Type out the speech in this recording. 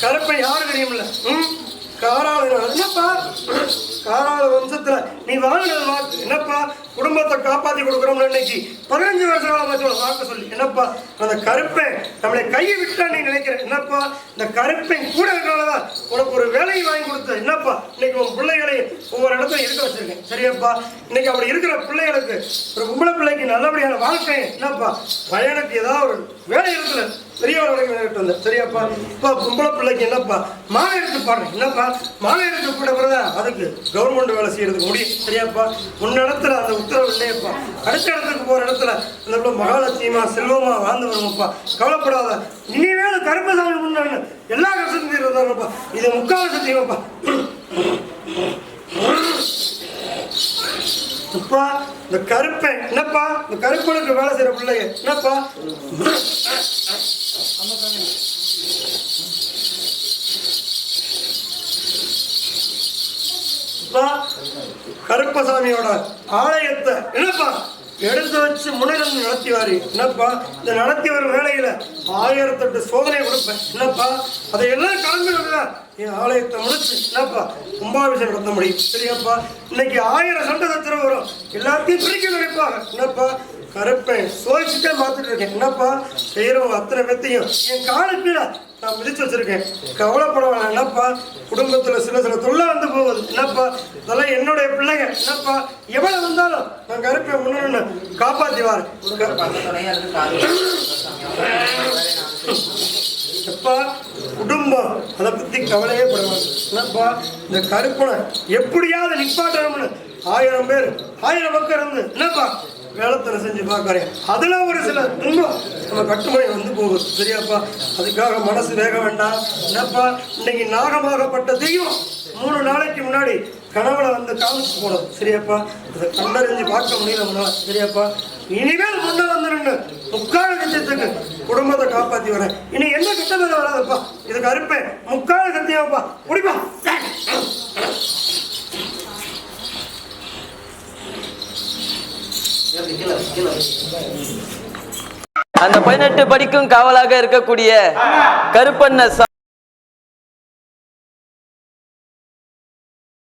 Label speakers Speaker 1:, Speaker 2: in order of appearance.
Speaker 1: கருப்பை யாரும் தெரியுமில்ல? ம்? காராள என்னப்பா? காராள வம்சத்துல நீ வாங்கினது வாக்கு. என்னப்பா? குடும்பத்தை காப்பாத்தி கொடுக்குறோம்ல இன்னைக்கு. பதினஞ்சு வருஷ காலம் வச்சு வாக்கு சொல்லி. என்னப்பா? அந்த கருப்பை நம்மளை கையை விட்டா நீ நினைக்கிற. என்னப்பா? இந்த கருப்பை கூட இருக்கிறனாலதான் உனக்கு ஒரு வேலையை வாங்கி கொடுத்த என்னப்பா? இன்னைக்கு உன் பிள்ளைகளை இடத்துல இருக்க வச்சிருக்கேன். சரியாப்பா? இன்னைக்கு அப்படி இருக்கிற பிள்ளைகளுக்கு ஒரு பொம்பளை பிள்ளைக்கு நல்லபடியான வாழ்க்கை என்னப்பா? பையனுக்கு ஏதாவது ஒரு வேலை இடத்துல பெரியவரை வரைக்கும் வந்தேன். சரியாப்பா? இப்போ பொம்பளை பிள்ளைக்கு என்னப்பா? மாலை எடுத்து பாடுறேன். என்னப்பா? மாலை எடுத்து கூட அதுக்கு கவர்மெண்ட் வேலை செய்யறதுக்கு முடியும். சரியாப்பா? முன்ன இடத்துல அந்த உத்தரவு இல்லையப்பா. அடுத்த இடத்துக்கு போற இடத்துல அந்த பிள்ளை மகாலட்சுமிமா செல்வமா வாழ்ந்து வருவோம்ப்பா. கவலைப்படாத. இனிமேல் கருப்பசாமி முன்னாடி எல்லா கஷ்டத்தையும் இருந்தாங்கப்பா இது முக்கால் சத்தியமாப்பா அப்பா இந்த கருப்பன் என்னப்பா? இந்த கருப்பனுக்கு வேலை செய்யற பிள்ளைங்க என்னப்பா? கருப்பசாமியோட ஆலயத்தை என்னப்பா? எடுத்து வச்சு முன்னிலிருந்து நடத்திவாரு என்னப்பா இந்த நடத்தி வரும் வேலையில ஆயிரத்தெட்டு சோதனை கொடுப்பேன். என்னப்பா அதையெல்லாம் கலந்து என் ஆலயத்தை முடிச்சு என்னப்பா கும்பாபிஷேகம் நடத்த முடியும். சரியாப்பா இன்னைக்கு ஆயிரம் சண்டை தத்திரம் வரும். எல்லாத்தையும் பிரிக்க நினைப்பாங்க. என்னப்பா கருப்பேன் சோதிச்சுட்டே பார்த்துட்டு இருக்கேன். என்னப்பா செய்யறவங்க அத்தனை பேத்தையும் என் காலுக்கு நான் மிதிச்சு வச்சிருக்கேன். கவலைப்பட வேணாம். என்னப்பா குடும்பத்துல சில சில தொழில் ஞாபகம் போகுது என்னப்பா இதெல்லாம் என்னுடைய பிள்ளைங்க. என்னப்பா எவ்வளவு வந்தாலும் நான் கருப்பை முன்னு காப்பாத்தி வாரேன் எப்பா குடும்பம். அதை பத்தி கவலையே படுவாங்க என்னப்பா இந்த கருப்பனை எப்படியாவது நிப்பாட்டணும்னு ஆயிரம் பேர் ஆயிரம் பக்கம் இருந்து என்னப்பா வேலைத்தனை செஞ்சு பார்க்கறேன் அதில் ஒரு சில துன்பம் நம்ம கட்டுமணி வந்து போகுது. சரியாப்பா அதுக்காக மனசு வேக வேண்டாம். என்னப்பா இன்னைக்கு நாகமாகப்பட்ட தெய்வம். மூணு நாளைக்கு முன்னாடி கனவுல வந்து காமிச்சு போனது. சரியாப்பா? அதை கண்டறிஞ்சு பார்க்க முடியல சரியாப்பா? இனிமேல் முன்ன வந்துருங்க முக்கால கட்சத்துக்கு குடும்பத்தை காப்பாத்தி வரேன். இனி என்ன கிட்ட மேல வராதுப்பா. இதுக்கு அறுப்பேன். முக்கால சத்தியமாப்பா. குடிப்பா.
Speaker 2: அந்த பதினெட்டு படிக்கும் காவலாக இருக்கக்கூடிய கருப்பண்ண